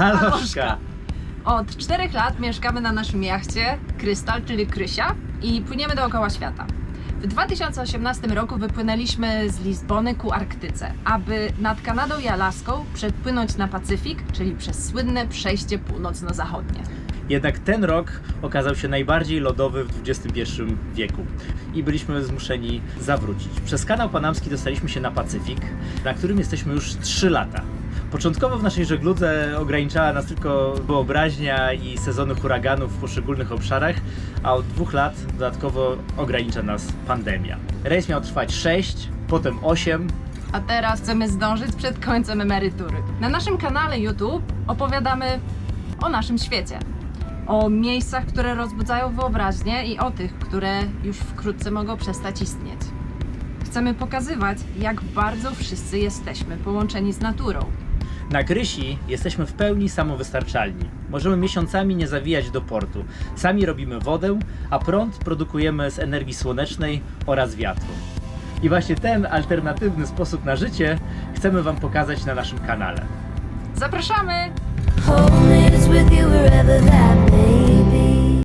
Agnieszka. Od czterech lat mieszkamy na naszym jachcie Krystal, czyli Krysia i płyniemy dookoła świata. W 2018 roku wypłynęliśmy z Lizbony ku Arktyce, aby nad Kanadą i Alaską przepłynąć na Pacyfik, czyli przez słynne przejście północno-zachodnie. Jednak ten rok okazał się najbardziej lodowy w XXI wieku i byliśmy zmuszeni zawrócić. Przez kanał panamski dostaliśmy się na Pacyfik, na którym jesteśmy już 3 lata. Początkowo w naszej żegludze ograniczała nas tylko wyobraźnia i sezony huraganów w poszczególnych obszarach, a od dwóch lat dodatkowo ogranicza nas pandemia. Rejs miał trwać 6, potem 8, A teraz chcemy zdążyć przed końcem emerytury. Na naszym kanale YouTube opowiadamy o naszym świecie. O miejscach, które rozbudzają wyobraźnię i o tych, które już wkrótce mogą przestać istnieć. Chcemy pokazywać, jak bardzo wszyscy jesteśmy połączeni z naturą. Na Krysi jesteśmy w pełni samowystarczalni. Możemy miesiącami nie zawijać do portu. Sami robimy wodę, a prąd produkujemy z energii słonecznej oraz wiatru. I właśnie ten alternatywny sposób na życie chcemy Wam pokazać na naszym kanale. Zapraszamy! Home is with you wherever that.